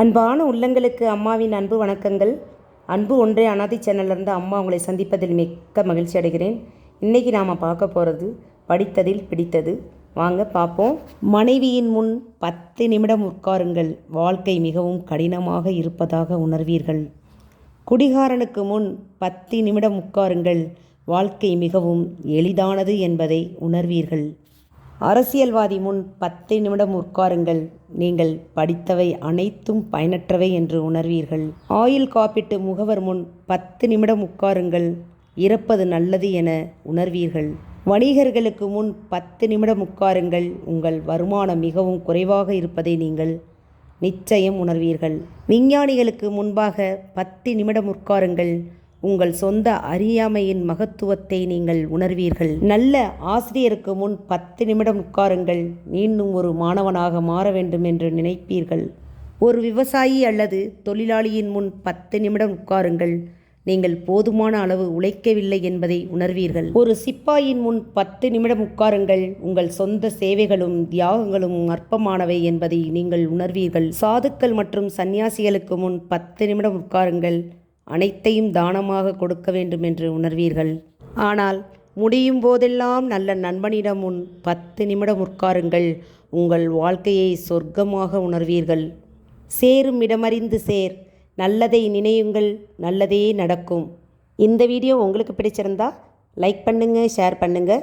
அன்பான உள்ளங்களுக்கு அம்மாவின் அன்பு வணக்கங்கள். அன்பு ஒன்றே அனாதி சேனல்லேருந்து அம்மா உங்களை சந்திப்பதில் மிக்க மகிழ்ச்சி அடைகிறேன். இன்றைக்கி நாம் பார்க்க போகிறது படித்ததில் பிடித்தது. வாங்க பார்ப்போம். மனைவியின் முன் பத்து நிமிடம் உட்காருங்கள். வாழ்க்கை மிகவும் கடினமாக இருப்பதாக உணர்வீர்கள். குடிகாரனுக்கு முன் பத்து நிமிடம் உட்காருங்கள். வாழ்க்கை மிகவும் எளிதானது என்பதை உணர்வீர்கள். அரசியல்வாதி முன் பத்து நிமிடம் உட்காருங்கள். நீங்கள் படித்தவை அனைத்தும் பயனற்றவை என்று உணர்வீர்கள். ஆயுள் காப்பீட்டு முகவர் முன் பத்து நிமிடம் உட்காருங்கள். இறப்பது நல்லது என உணர்வீர்கள். வணிகர்களுக்கு முன் பத்து நிமிடம் உட்காருங்கள். உங்கள் வருமானம் மிகவும் குறைவாக இருப்பதை நீங்கள் நிச்சயம் உணர்வீர்கள். விஞ்ஞானிகளுக்கு முன்பாக பத்து நிமிடம் உட்காருங்கள். உங்கள் சொந்த அறியாமையின் மகத்துவத்தை நீங்கள் உணர்வீர்கள். நல்ல ஆசிரியருக்கு முன் பத்து நிமிடம் உட்காருங்கள். மீண்டும் ஒரு மாணவனாக மாற வேண்டும் என்று நினைப்பீர்கள். ஒரு விவசாயி அல்லது தொழிலாளியின் முன் பத்து நிமிடம் உட்காருங்கள். நீங்கள் போதுமான அளவு உழைக்கவில்லை என்பதை உணர்வீர்கள். ஒரு சிப்பாயின் முன் பத்து நிமிடம் உட்காருங்கள். உங்கள் சொந்த சேவைகளும் தியாகங்களும் அற்பமானவை என்பதை நீங்கள் உணர்வீர்கள். சாதுக்கள் மற்றும் சந்நியாசிகளுக்கு முன் பத்து நிமிடம் உட்காருங்கள். அனைத்தையும் தானமாக கொடுக்க வேண்டும் என்று உணர்வீர்கள். ஆனால் முடியும் போதெல்லாம் நல்ல நண்பனிடம் முன் பத்து நிமிடம் உட்காருங்கள். உங்கள் வாழ்க்கையை சொர்க்கமாக உணர்வீர்கள். சேரும் இடமறிந்து சேர். நல்லதை நினையுங்கள். நல்லதே நடக்கும். இந்த வீடியோ உங்களுக்கு பிடிச்சிருந்தா லைக் பண்ணுங்கள் ஷேர் பண்ணுங்கள்